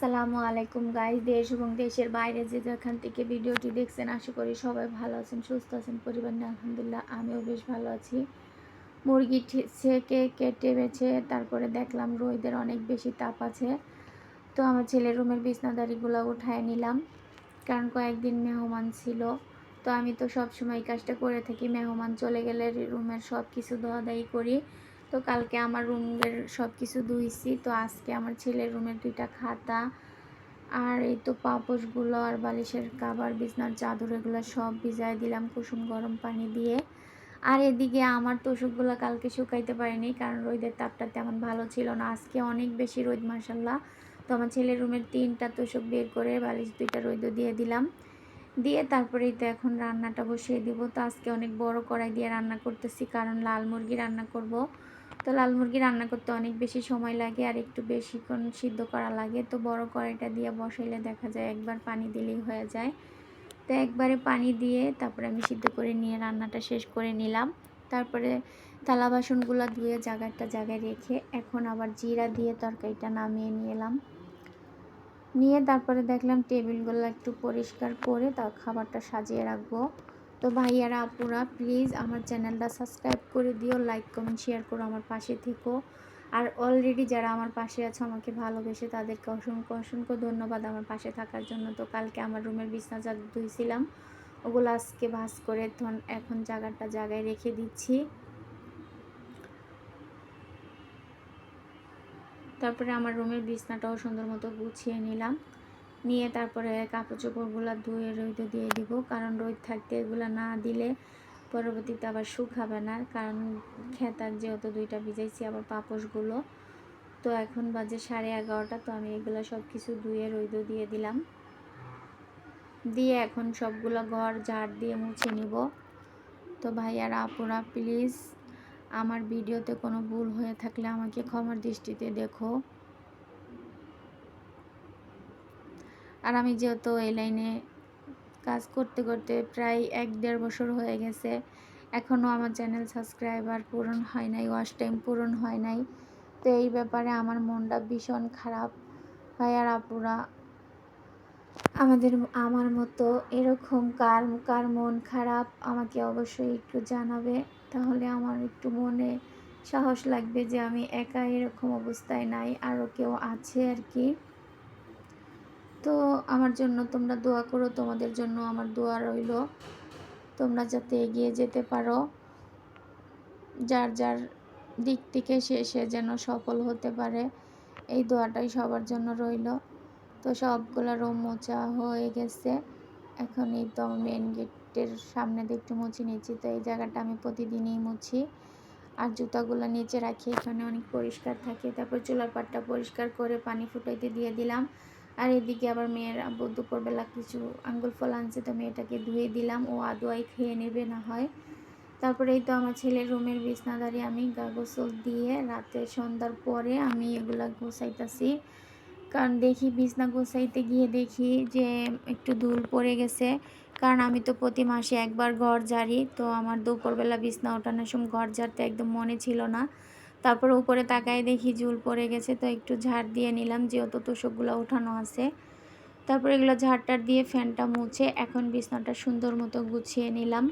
আসসালামু আলাইকুম গাইস দেশ এবং দেশের বাইরে যে যেখান থেকে ভিডিওটি দেখছেন, আশা করি সবাই ভালো আছেন, সুস্থ আছেন, পরিবার নিয়ে আলহামদুলিল্লাহ আমিও বেশ ভালো আছি। মুরগি ছেঁকে, কেটে, বেছে, তারপরে দেখলাম রোদের অনেক বেশি তাপ আছে। তো আমার ছেলের রুমের বিছনাদারিগুলো উঠায় নিলাম, কারণ কয়েকদিন মেহমান ছিল। তো আমি তো সব সময় কাজটা করে থাকি, মেহমান চলে গেলে রুমের সব কিছু ধোয়া করি। তো কালকে আমার রুমের সব কিছু ধুইছি। তো আজকে আমার ছেলের রুমের দুইটা খাতা আর এই তো পাপোশগুলো আর বালিশের কাবার, বিছনার চাদর এগুলো সব ভিজাই দিলাম কুসুম গরম পানি দিয়ে। আর এদিকে আমার তোষকগুলো কালকে শুকাইতে পারিনি কারণ রোদের তাপটা তেমন ভালো ছিল না। আজকে অনেক বেশি রোদ মাসাল্লাহ তো আমার ছেলের রুমের তিনটা তোষক বের করে বালিশ দুইটা রোদ দিয়ে দিলাম। দিয়ে তারপরেই তো এখন রান্নাটা বসিয়ে দিব। তো আজকে অনেক বড় কড়াই দিয়ে রান্না করতেছি কারণ লাল মুরগি রান্না করব। তো লাল মুরগি রান্না করতে অনেক বেশি সময় লাগে আর একটু বেশিক্ষণ সিদ্ধ করা লাগে। তো বড় কড়াইটা দিয়ে বসাইলে দেখা যায় একবার পানি দিলেই হয়ে যায়। তো একবারে পানি দিয়ে তারপরে আমি সিদ্ধ করে নিয়ে রান্নাটা শেষ করে নিলাম। তারপরে থালা বাসনগুলো ধুয়ে জায়গাটা জায়গায় রেখে এখন আবার জিরা দিয়ে তরকারিটা নামিয়ে নিয়ে এলাম নিয়ে তারপরে দেখলাম টেবিলগুলো একটু পরিষ্কার করে তার খাবারটা সাজিয়ে রাখব। তো ভাইয়ারা, আপুরা প্লিজ আমার চ্যানেলটা সাবস্ক্রাইব করে দিও লাইক কমেন্ট শেয়ার করো আমার পাশে থেকো। আর অলরেডি যারা আমার পাশে আছে, আমাকে ভালোবেসে তাদেরকে অসংখ্য অসংখ্য ধন্যবাদ আমার পাশে থাকার জন্য। তো কালকে আমার রুমের বিছনা যা ধুইছিলাম, ওগুলো আজকে ভাস করে এখন জায়গাটা জায়গায় রেখে দিচ্ছি। তারপরে আমার রুমের বিছনাটাও সুন্দর মতো গুছিয়ে নিলাম। নিয়ে তারপরে কাপড় চোপড়গুলো ধুয়ে রোদে দিয়ে দিব। কারণ রোদ থাকতে এগুলো না দিলে পরবর্তীতে আবার শুকাবে না। কারণ খেতার যেহেতু দুইটা ভিজাইছি, আবার পাপোশগুলো। তো এখন বাজে সাড়ে এগারোটা, তো আমি এগুলো সব কিছু ধুয়ে রোদ দিয়ে দিলাম। দিয়ে এখন সবগুলো ঘর ঝাড় দিয়ে মুছে নিব। তো ভাইয়ারা আপুরা, প্লিজ আমার ভিডিওতে কোনো ভুল হয়ে থাকলে আমাকে ক্ষমার দৃষ্টিতে দেখো। আর আমি যেহেতু এই লাইনে কাজ করতে করতে প্রায় এক দেড় বছর হয়ে গেছে এখনও আমার চ্যানেল সাবস্ক্রাইবার পূরণ হয় নাই ওয়াশ টাইম পূরণ হয় নাই। তো এই ব্যাপারে আমার মনটা ভীষণ খারাপ। ভাইয়ার আপুরা, আমাদের, আমার মতো এরকম কার কার মন খারাপ আমাকে অবশ্যই একটু জানাবে। তাহলে আমার একটু মনে সাহস লাগবে যে আমি একা এরকম অবস্থায় নাই আরও কেউ আছে আর কি। তো আমার জন্য তোমরা দোয়া করো, তোমাদের জন্য আমার দোয়া রইল। তোমরা যাতে এগিয়ে যেতে পারো। যার যার দিক থেকে সে সে যেন সফল হতে পারে, এই দোয়াটাই সবার জন্য রইল। তো সবগুলো রুম মোচা হয়ে গেছে। এখন এই তো মেন গেটের সামনে দিয়ে একটু মুছি নিচ্ছি তো এই জায়গাটা আমি প্রতিদিনই মুছি। আর জুতাগুলো নিচে রাখি। এখানে অনেক পরিষ্কার থাকে। তারপর চুলার পাটটা পরিষ্কার করে পানি ফুটাইতে দিয়ে দিলাম। আর এদিকে আবার মেয়ের দুপুরবেলা কিছু আঙ্গুল ফল আনছে, তো মেয়েটাকে ধুয়ে দিলাম। ও আদোয়াই খেয়ে নেবে না হয়। তারপরে এই তো আমার ছেলের রুমের বিছনাদারি আমি গা গোসল দিয়ে রাতে সন্ধ্যার পরে আমি এগুলা গোছাইতেছি। কারণ দেখি বিছনা গোছাইতে গিয়ে দেখি যে একটু ধুল পড়ে গেছে। কারণ আমি তো প্রতি মাসে একবার ঘর ঝাড়ি, তো আমার দুপুরবেলা বিছনা ওঠানোর সময় ঘর ঝাড়তে একদম মনে ছিল না। তারপর উপরে তাকায় দেখি ঝুল পড়ে গেছে, তো একটু ঝাড় দিয়ে নিলাম, যেহেতু তোষকগুলো ওঠানো আছে। তারপর এগুলো ঝাড়টার দিয়ে ফ্যানটা মুছে এখন বিছনাটা সুন্দর মতো গুছিয়ে নিলাম।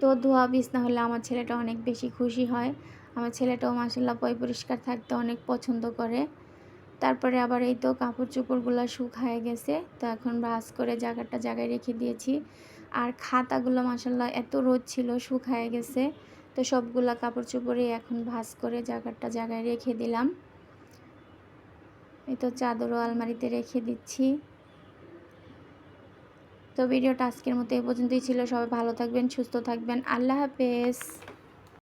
তো ধোয়া বিছনা হলে আমার ছেলেটা অনেক বেশি খুশি হয়। আমার ছেলেটাও মাসাল্লাহ পয় পরিষ্কার থাকতে অনেক পছন্দ করে। তারপরে আবার এই তো কাপড় চোপড়গুলো শুকায় গেছে, তো এখন ভাজ করে জায়গাটা জায়গায় রেখে দিয়েছি। আর খাতাগুলো মাসাল্লাহ এত রোদ ছিল, শুকায় গেছে। তো সবগুলা কাপড় চোপড়ে এখন ভাজ করে জায়গাটা জায়গায় রেখে দিলাম। এই তো চাদরও আলমারিতে রেখে দিচ্ছি। তো ভিডিওটা আজকের মতো এ পর্যন্তই ছিল। সবাই ভালো থাকবেন, সুস্থ থাকবেন। আল্লাহ হাফেজ।